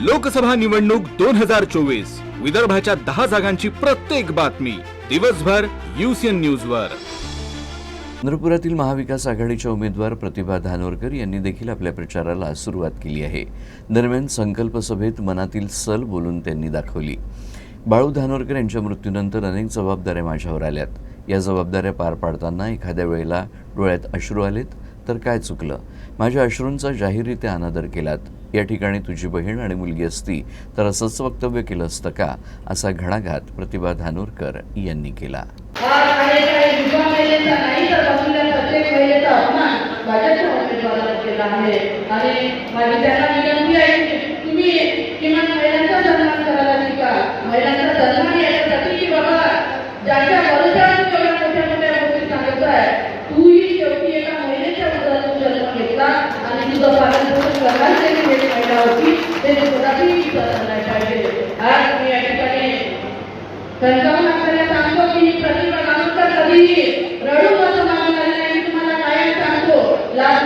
लोकसभा निवडणूक दोन हजार चोवीस. विदर्भाच्या दहा जागांची प्रत्येक बातमी. दिवसभर युसीएन न्यूज वर. चंद्रपुरातील महाविकास आघाडीच्या उमेदवार प्रतिभा धानोरकर यांनी देखील आपल्या प्रचाराला सुरुवात केली आहे. दरम्यान संकल्प सभेत मनातील सल बोलून त्यांनी दाखवली. बाळू धानोरकर यांच्या मृत्यूनंतर अनेक जबाबदाऱ्या माझ्यावर आल्यात. या जबाबदाऱ्या पार पाडताना एखाद्या वेळेला डोळ्यात अश्रू आलेत तर काय चुकलं? माझ्या अश्रूंचा जाहीररित्या अनादर केलात. या ठिकाणी तुझी बहीण आणि मुलगी असती तर असंच वक्तव्य केलं असतं का? असा घणाघात प्रतिभा धानोरकर यांनी केला. आणि संतावून आपल्याला सांगतो की ही प्रतिभा कामकर कधीही रडू असं मागणारी नाही. तुम्हाला कायम सांगतो लाज